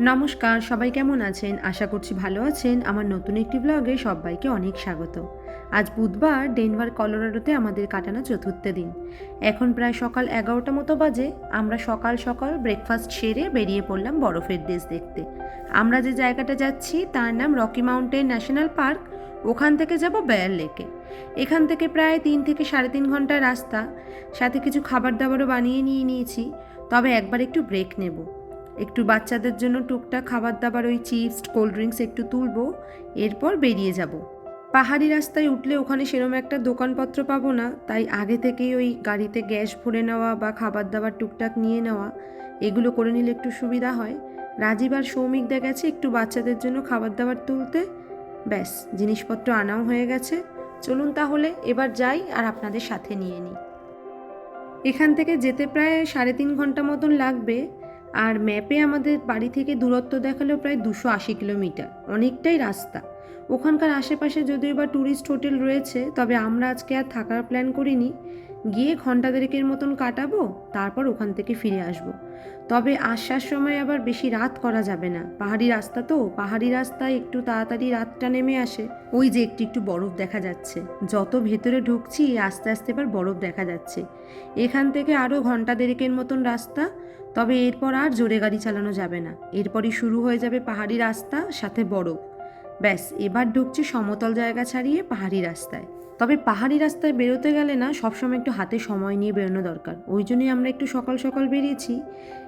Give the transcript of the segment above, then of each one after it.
নমস্কার, সবাই কেমন আছেন? আশা করছি ভালো আছেন। আমার নতুন একটি ব্লগে সবাইকে অনেক স্বাগত। আজ বুধবার, ডেনভার, কলোরাডোতে আমাদের কাটানো চতুর্থ দিন। এখন প্রায় সকাল এগারোটা মতো বাজে। আমরা সকাল সকাল ব্রেকফাস্ট সেরে বেরিয়ে পড়লাম বরফের দেশ দেখতে। আমরা যে জায়গাটা যাচ্ছি, তার নাম রকি মাউন্টেন ন্যাশনাল পার্ক। ওখান থেকে যাব বেয়ার লেকে। এখান থেকে প্রায় তিন থেকে সাড়ে তিন ঘণ্টার রাস্তা। সাথে কিছু খাবার দাবারও বানিয়ে নিয়ে নিয়েছি। তবে একবার একটু ব্রেক নেব। একটু বাচ্চাদের জন্য টুকটাক খাবার দাবার ওই চিপস, কোল্ড ড্রিঙ্কস একটু তুলবো, এরপর বেরিয়ে যাব। পাহাড়ি রাস্তায় উঠলে ওখানে সেরম একটা দোকানপত্র পাবো না, তাই আগে থেকেই ওই গাড়িতে গ্যাস ভরে নেওয়া বা খাবার দাবার টুকটাক নিয়ে নেওয়া, এগুলো করে নিলে একটু সুবিধা হয়। রাজীব আর সৌমিক দেখা গেছে একটু বাচ্চাদের জন্য খাবার দাবার তুলতে। ব্যাস, জিনিসপত্র আনাও হয়ে গেছে। চলুন তাহলে, এবার যাই আর আপনাদের সাথে নিয়ে নিই। এখান থেকে যেতে প্রায় সাড়ে তিন ঘণ্টা মতন লাগবে। আর ম্যাপে আমাদের বাড়ি থেকে দূরত্ব দেখাল প্রায় দুশো আশি কিলোমিটার অনেকটাই রাস্তা। ওখানকার আশেপাশে যদিও বা ট্যুরিস্ট হোটেল রয়েছে, তবে আমরা আজকে আর থাকার প্ল্যান করিনি। গিয়ে ঘণ্টা দেড়েকের মতন কাটাবো, তারপর ওখান থেকে ফিরে আসব। তবে আসার সময় আবার বেশি রাত করা যাবে না। পাহাড়ি রাস্তা তো, পাহাড়ি রাস্তায় একটু তাড়াতাড়ি রাতটা নেমে আসে। ওই যে একটু একটু বরফ দেখা যাচ্ছে। যত ভেতরে ঢুকছি, আস্তে আস্তে এবার বরফ দেখা যাচ্ছে। এখান থেকে আরও ঘণ্টা দেড়েকের মতন রাস্তা, তবে এরপর আর জোরে গাড়ি চালানো যাবে না। এরপরই শুরু হয়ে যাবে পাহাড়ি রাস্তা, সাথে বরফ। ব্যাস, এবার ঢুকছে সমতল জায়গা ছাড়িয়ে পাহাড়ি রাস্তায়। তবে পাহাড়ি রাস্তায় বেরোতে গেলে না, সবসময় একটু হাতে সময় নিয়ে বেরোনো দরকার। ওই জন্যই আমরা একটু সকাল সকাল বেরিয়েছি।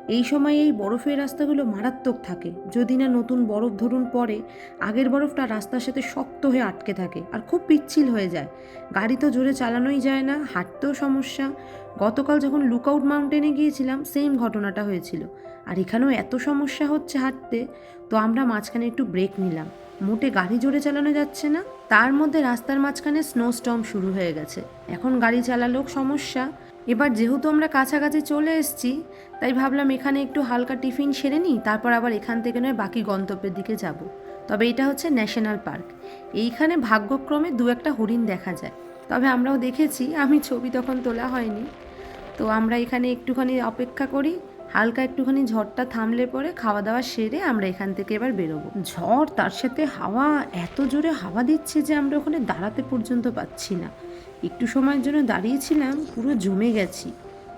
এই সময় এই বরফের রাস্তাগুলো মারাত্মক থাকে। যদি না নতুন বরফ ধরুন পরে আগের বরফটা রাস্তার সাথে শক্ত হয়ে আটকে থাকে আর খুব পিচ্ছিল হয়ে যায়। গাড়ি তো জোরে চালানোই যায় না, হাঁটতেও সমস্যা। গতকাল যখন লুকআউট মাউন্টেনে গিয়েছিলাম সেম ঘটনাটা হয়েছিল। আর এখানেও এত সমস্যা হচ্ছে হাঁটতে, তো আমরা মাঝখানে একটু ব্রেক নিলাম। মোটে গাড়ি জোরে চালানো যাচ্ছে না, তার মধ্যে রাস্তার মাঝখানে স্নো স্টর্ম শুরু হয়ে গেছে। এখন গাড়ি চালালেও সমস্যা। এবার যেহেতু আমরা কাছাকাছি চলে এসেছি, তাই ভাবলাম এখানে একটু হালকা টিফিন সেরে নিই, তারপর আবার এখান থেকে নয় বাকি গন্তব্যের দিকে যাব। তবে এটা হচ্ছে ন্যাশনাল পার্ক এইখানে ভাগ্যক্রমে দু একটা হরিণ দেখা যায়। তবে আমরাও দেখেছি, আমি ছবি তখন তোলা হয়নি। তো আমরা এখানে একটুখানি অপেক্ষা করি হালকা একটুখানি ঝড়টা থামলে পরে খাওয়া দাওয়া সেরে আমরা এখান থেকে এবার বেরোবো। ঝড় তার সাথে হাওয়া, এত জোরে হাওয়া দিচ্ছে যে আমরা ওখানে দাঁড়াতে পর্যন্ত পাচ্ছি না। একটু সময়ের জন্য দাঁড়িয়েছিলাম, পুরো জমে গেছি।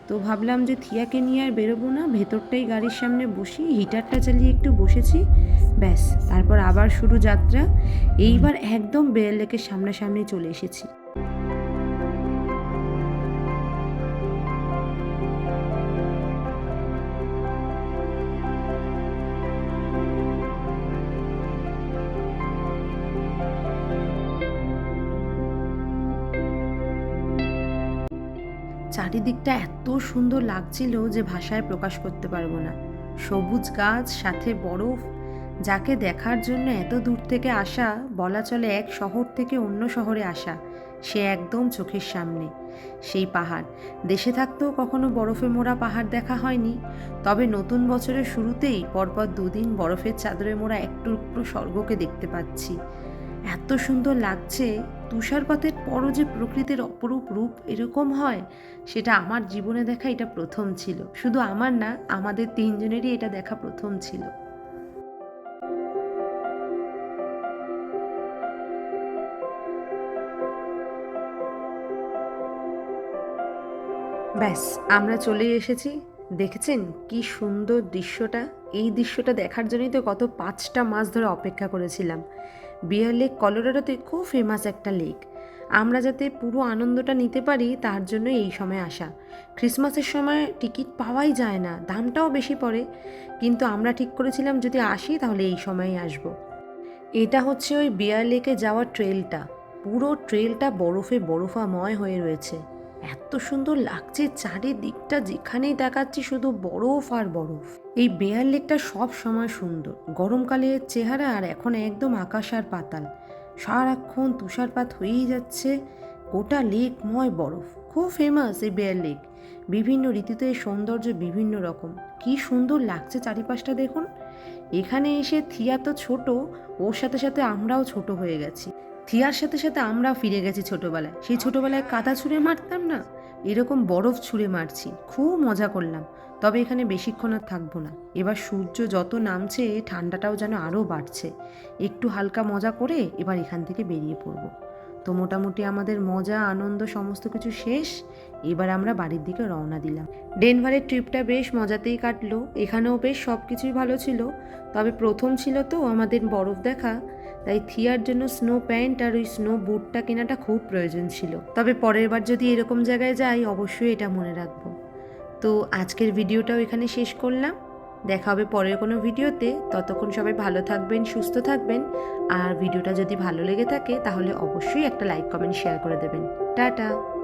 তো ভাবলাম যে থিয়াকে নিয়ে আর বেরোবো না, ভেতরটাই গাড়ির সামনে বসি, হিটারটা চালিয়ে একটু বসেছি, ব্যাস, তারপর আবার শুরু যাত্রা। এইবার একদম বেল লেকের সামনাসামনি চলে এসেছি। চারিদিকটা এত সুন্দর লাগছিল যে ভাষায় প্রকাশ করতে পারব না। সবুজ গাছ, সাথে বরফ, যাকে দেখার জন্য এত দূর থেকে আসা, বলা চলে এক শহর থেকে অন্য শহরে আসা, সে একদম চোখের সামনে। সেই পাহাড়। দেশে থাকতেও কখনো বরফে মোড়া পাহাড় দেখা হয়নি। তবে নতুন বছরের শুরুতেই পরপর দুদিন বরফের চাদরে মোড়া একটু একটু স্বর্গকে দেখতে পাচ্ছি। এত সুন্দর লাগছে, তুষারপাতের পরও যে প্রকৃতির অপরূপ রূপ এরকম হয়, সেটা আমার জীবনে দেখা এটা প্রথম ছিল। শুধু আমার না, আমাদের তিনজনেরই এটা দেখা প্রথম ছিল। ব্যাস, আমরা চলে এসেছি। দেখেছেন কি সুন্দর দৃশ্যটা? এই দৃশ্যটা দেখার জন্যই তো কত পাঁচটা মাস ধরে অপেক্ষা করেছিলাম। বিয়ার লেক কলোরাডোতে খুব ফেমাস একটা লেক আমরা যাতে পুরো আনন্দটা নিতে পারি, তার জন্য এই সময় আসা। ক্রিসমাসের সময় টিকিট পাওয়াই যায় না, দামটাও বেশি পড়ে। কিন্তু আমরা ঠিক করেছিলাম যদি আসি, তাহলে এই সময়ই আসব। এটা হচ্ছে ওই বিয়ার লেকে যাওয়ার ট্রেলটা পুরো ট্রেলটা বরফে বরফাময় হয়ে রয়েছে। এত সুন্দর লাগছে চারিদিকটা যেখানেই দেখাচ্ছি শুধু বরফ আর বরফ। এই বেয়ার লেকটা সব সময় সুন্দর। গরমকালে চেহারা আর এখন একদম আকাশ আর পাতাল। সারাক্ষণ তুষারপাত হয়েই যাচ্ছে। গোটা লেকময় বরফ। খুব ফেমাস এই বেয়ার লেক। বিভিন্ন ঋতুতে এর সৌন্দর্য বিভিন্ন রকম। কি সুন্দর লাগছে চারিপাশটা দেখুন। এখানে এসে থিয়া তো ছোট, ওর সাথে সাথে আমরাও ছোট হয়ে গেছি। থিয়ার সাথে সাথে আমরাও ফিরে গেছি ছোটবেলায়। সেই ছোটবেলায় কাদা ছুঁড়ে মারতাম না? এরকম বরফ ছুঁড়ে মারছি। খুব মজা করলাম। তবে এখানে বেশিক্ষণ আর থাকব না। এবার সূর্য যত নামছে, ঠান্ডাটাও যেন আরও বাড়ছে। একটু হালকা মজা করে এবার এখান থেকে বেরিয়ে পড়ব। তো মোটামুটি আমাদের মজা, আনন্দ, সমস্ত কিছু শেষ। এবার আমরা বাড়ির দিকে রওনা দিলাম। ডেনভারের ট্রিপটা বেশ মজাতেই কাটলো। এখানেও বেশ সব কিছুই ভালো ছিল। তবে প্রথম ছিল তো আমাদের বরফ দেখা। তাই থিয়ার জন্য স্নো প্যান্ট আর ওই স্নো বুটটা কেনাটা খুব প্রয়োজন ছিল। তবে পরের বার যদি এরকম জায়গায় যাই, অবশ্যই এটা মনে রাখব। তো আজকের ভিডিওটাও এখানে শেষ করলাম। দেখা হবে পরের কোনো ভিডিওতে। ততক্ষণ সবাই ভালো থাকবেন, সুস্থ থাকবেন। আর ভিডিওটা যদি ভালো লেগে থাকে, তাহলে অবশ্যই একটা লাইক, কমেন্ট, শেয়ার করে দেবেন। টাটা!